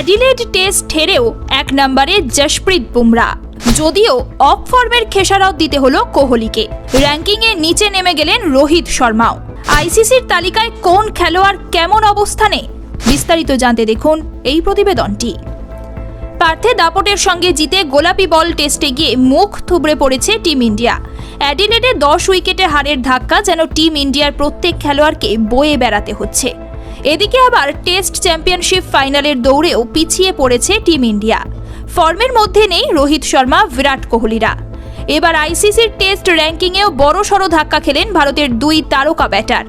Adelaide test হেরেও এক নম্বরে জশপ্রীত বুমরা। যদিও অফ ফর্মের খেসারত দিতে হলো কোহলিকে। র্যাঙ্কিংয়ে নিচে নেমে গেলেন রোহিত শর্মাও। আইসিসির তালিকায় কোন খেলোয়াড় কেমন অবস্থানে? বিস্তারিত জানতে দেখুন এই প্রতিবেদনটি। পার্থে দাপটের সঙ্গে জিতে গোলাপি বল টেস্টে গিয়ে মুখ থুবড়ে পড়েছে টিম ইন্ডিয়া। অ্যাডিলেডে দশ উইকেটে হারের ধাক্কা যেন টিম ইন্ডিয়ার প্রত্যেক খেলোয়াড়কে বয়ে বেড়াতে হচ্ছে। এদিকে আবার টেস্ট চ্যাম্পিয়নশিপ ফাইনালের দৌড়েও পিছিয়ে পড়েছে টিম ইন্ডিয়া। ফর্মের মধ্যে নেই রোহিত শর্মা, বিরাট কোহলিরা। এবার আইসিসির টেস্ট র্যাঙ্কিংয়েও বড়সড় ধাক্কা খেলেন ভারতের দুই তারকা ব্যাটার।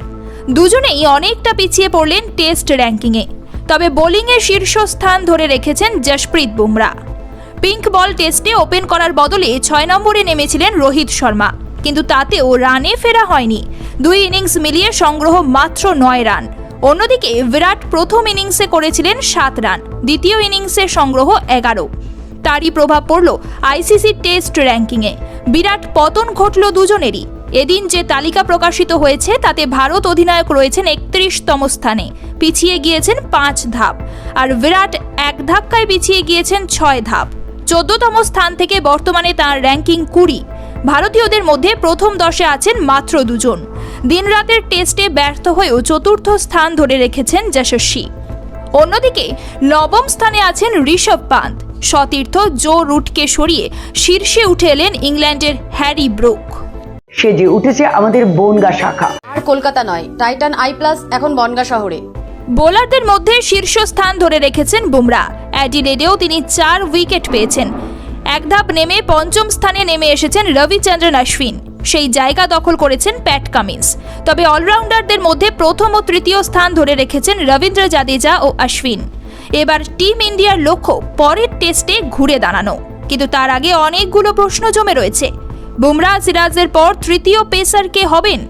দুজনেই অনেকটা পিছিয়ে পড়লেন টেস্ট র্যাঙ্কিংয়ে। তবে বোলিংয়ে শীর্ষস্থান ধরে রেখেছেন জশপ্রীত বুমরা। পিঙ্ক বল টেস্টে ওপেন করার বদলে ছয় নম্বরে নেমেছিলেন রোহিত শর্মা। কিন্তু তাতেও রানে ফেরা হয়নি। দুই ইনিংস মিলিয়ে সংগ্রহ মাত্র নয় রান। অন্যদিকে বিরাট প্রথম ইনিংসে করেছিলেন সাত রান, দ্বিতীয় ইনিংসে সংগ্রহ এগারো। তারই প্রভাব পড়ল আইসিসি টেস্ট র্যাঙ্কিংয়ে। বিরাট পতন ঘটল দুজনেরই। এদিন যে তালিকা প্রকাশিত হয়েছে, তাতে ভারত অধিনায়ক রয়েছেন একত্রিশতম স্থানে, পিছিয়ে গিয়েছেন পাঁচ ধাপ। আর বিরাট এক ধাক্কায় পিছিয়ে গিয়েছেন ছয় ধাপ। চোদ্দতম স্থান থেকে বর্তমানে তার র্যাঙ্কিং কুড়ি। ভারতীয়দের মধ্যে প্রথম দশে আছেন মাত্র দুজন। দিনরাতের টেস্টে ব্যর্থ হয়েও চতুর্থ স্থান ধরে রেখেছেন যশস্বী। অন্যদিকে নবম স্থানে আছেন ঋষভ পান্ত। সতীর্থ জো রুটকে সরিয়ে শীর্ষে উঠে এলেন ইংল্যান্ডের হ্যারি ব্রুক। সেজে উঠেছে আমাদের বনগা শাখা। আর কলকাতা নয় টাইটান আই প্লাস এখন বনগা শহরে। বোলারদের মধ্যে শীর্ষস্থান ধরে রেখেছেন বুমরা। অ্যাডিলেডেও তিনি চার উইকেট পেয়েছেন। এক ধাপ নেমে পঞ্চম স্থানে নেমে এসেছেন রবিচন্দ্রন অশ্বিন। সেই জায়গা দখল করেছেন প্যাট কামিন্স। তবে অলরাউন্ডারদের মধ্যে প্রথম ও তৃতীয় স্থান ধরে রেখেছেন রবীন্দ্র জাদেজা ও অশ্বিন এবার টিম ইন্ডিয়ার লক্ষ্য পরের টেস্টে ঘুরে দাঁড়ানো। কিন্তু তার আগে অনেকগুলো প্রশ্ন জমে রয়েছে। বুমরা সিরাজের পর তৃতীয় পেসার কে হবেন?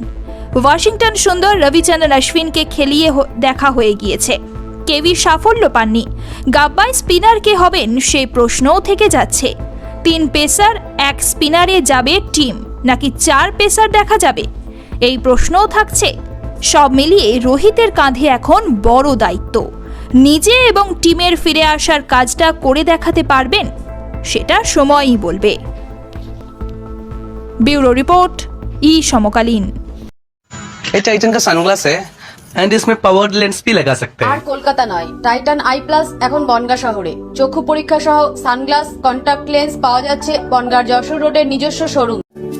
ওয়াশিংটন সুন্দর রবিচন্দ্রন অশ্বিনকে খেলিয়ে দেখা হয়ে গিয়েছে। কেভি সাফল্য পাননি? গাব্বাই স্পিনার কে হবেন? সেই প্রশ্নও থেকে যাচ্ছে। তিন পেসার, এক স্পিনারে যাবে টিম। নাকি চার পেসার দেখা যাবে এই প্রশ্নও থাকছে সব মিলিয়ে রোহিতের কাঁধে এখন বড় দায়িত্ব নিজে এবং টিমের ফিরে আসার কাজটা করে দেখাতে পারবেন সেটা সময়ই বলবে ब्यूरो रिपोर्ट ई समकालीन ये टाइटन का सनग्लास है एंड इसमें पावर्ड लेंस भी लगा सकते আর हैं কলকাতা নয় টাইটান আই প্লাস এখন বনগা শহরে চক্ষু পরীক্ষা সহ সানগ্লাস কন্টাক্ট লেন্স পাওয়া যাচ্ছে বনগার যশোর রোডের নিজস্ব শোরুম